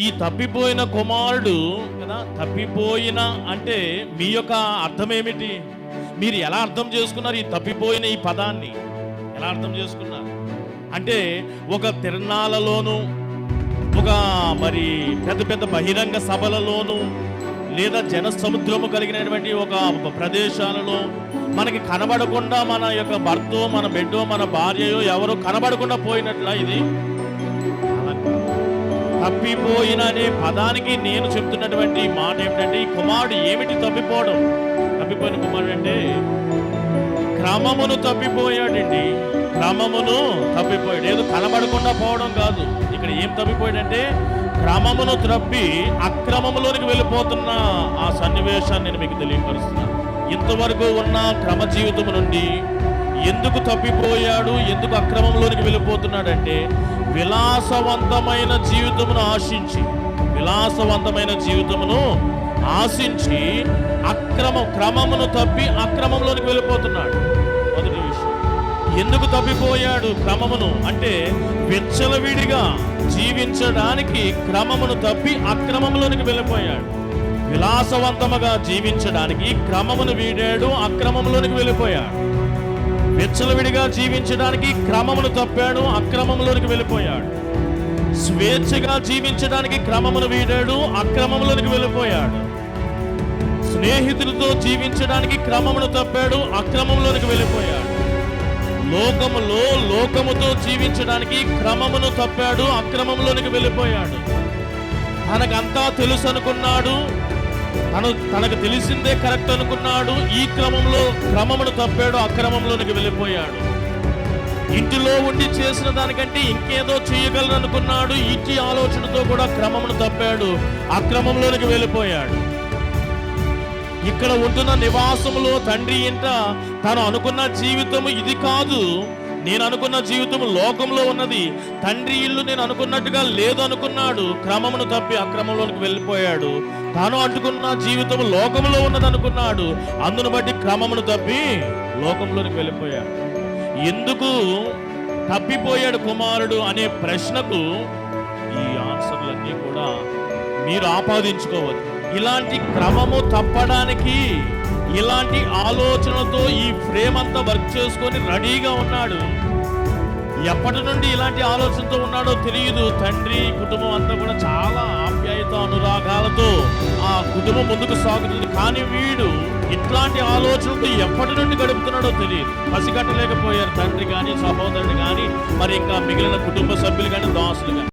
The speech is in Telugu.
ఈ తప్పిపోయిన కుమారుడు కదా తప్పిపోయిన అంటే మీ యొక్క అర్థం ఏమిటి మీరు ఎలా అర్థం చేసుకున్నారు ఈ తప్పిపోయిన ఈ పదాన్ని? ఎలా అర్థం చేసుకున్నారు? అంటే ఒక తిరణాలలోను ఒక మరి పెద్ద పెద్ద బహిరంగ సభలలోను లేదా జన సముద్రము కలిగినటువంటి ఒక ప్రదేశాలలో మనకి కనబడకుండా మన యొక్క భర్తో మన బిడ్డో మన భార్యయో ఎవరో కనబడకుండా పోయినట్లా ఇది. తప్పిపోయిన అనే పదానికి నేను చెప్తున్నటువంటి మాట ఏమిటంటే ఈ కుమారుడు ఏమిటి తప్పిపోవడం? తప్పిపోయిన కుమారుడు అంటే క్రమమును తప్పిపోయాడండి. క్రమమును తప్పిపోయాడు. ఏదో కనబడకుండా పోవడం కాదు. ఇక్కడ ఏం తప్పిపోయాడంటే క్రమమును త్రప్పి అక్రమములోనికి వెళ్ళిపోతున్న ఆ సన్నివేశాన్ని నేను మీకు తెలియపరుస్తున్నాను. ఇంతవరకు ఉన్న క్రమ జీవితం నుండి ఎందుకు తప్పిపోయాడు? ఎందుకు అక్రమంలోనికి వెళ్ళిపోతున్నాడంటే విలాసవంతమైన జీవితమును ఆశించి విలాసవంతమైన జీవితమును ఆశించి అక్రమ క్రమమును తప్పి అక్రమంలోనికి వెళ్ళిపోతున్నాడు. మొదటి విషయం. ఎందుకు తప్పిపోయాడు క్రమమును? అంటే విచ్చలవిడిగా జీవించడానికి క్రమమును తప్పి అక్రమంలోనికి వెళ్ళిపోయాడు. విలాసవంతముగా జీవించడానికి క్రమమును వీడాడు అక్రమంలోనికి వెళ్ళిపోయాడు. విచ్చలవిడిగా జీవించడానికి క్రమమును తప్పాడు అక్రమంలోనికి వెళ్ళిపోయాడు. స్వేచ్ఛగా జీవించడానికి క్రమమును వీడాడు అక్రమంలోనికి వెళ్ళిపోయాడు. స్నేహితులతో జీవించడానికి క్రమమును తప్పాడు అక్రమంలోనికి వెళ్ళిపోయాడు. లోకములో లోకముతో జీవించడానికి క్రమమును తప్పాడు అక్రమంలోనికి వెళ్ళిపోయాడు. తనకంతా తెలుసు అనుకున్నాడు తను తనకు తెలిసిందే కరెక్ట్ అనుకున్నాడు. ఈ క్రమంలో క్రమమును తప్పాడు అక్రమంలోనికి వెళ్ళిపోయాడు. ఇంటిలో ఉండి చేసిన దానికంటే ఇంకేదో చేయగలను అనుకున్నాడు. ఇంటి ఆలోచనతో కూడా క్రమమును తప్పాడు అక్రమంలోనికి వెళ్ళిపోయాడు. ఇక్కడ ఉంటున్న నివాసములో తండ్రి ఇంట తను అనుకున్న జీవితం ఇది కాదు. నేను అనుకున్న జీవితం లోకంలో ఉన్నది. తండ్రి ఇల్లు నేను అనుకున్నట్టుగా లేదు అనుకున్నాడు. క్రమమును తప్పి అక్రమంలోనికి వెళ్ళిపోయాడు. తాను అంటుకున్న జీవితం లోకంలో ఉన్నది అనుకున్నాడు. అందును బట్టి క్రమమును తప్పి లోకంలోనికి వెళ్ళిపోయాడు. ఎందుకు తప్పిపోయాడు కుమారుడు అనే ప్రశ్నకు ఈ ఆన్సర్లన్నీ కూడా మీరు ఆపాదించుకోవచ్చు ఇలాంటి క్రమము తప్పడానికి ఇలాంటి ఆలోచనలతో ఈ ఫ్రేమ్ అంతా వర్క్ చేసుకొని రెడీగా ఉన్నాడు. ఎప్పటి నుండి ఇలాంటి ఆలోచనతో ఉన్నాడో తెలియదు తండ్రి కుటుంబం అంతా కూడా చాలా ఆప్యాయత అనురాగాలతో ఆ కుటుంబం ముందుకు సాగుతుంది. కానీ వీడు ఇట్లాంటి ఆలోచనతో ఎప్పటి నుండి గడుపుతున్నాడో తెలియదు పసిగట్టలేకపోయారు తండ్రి కానీ సహోదరుడు కానీ మరి ఇంకా మిగిలిన కుటుంబ సభ్యులు కానీ దాసులు కానీ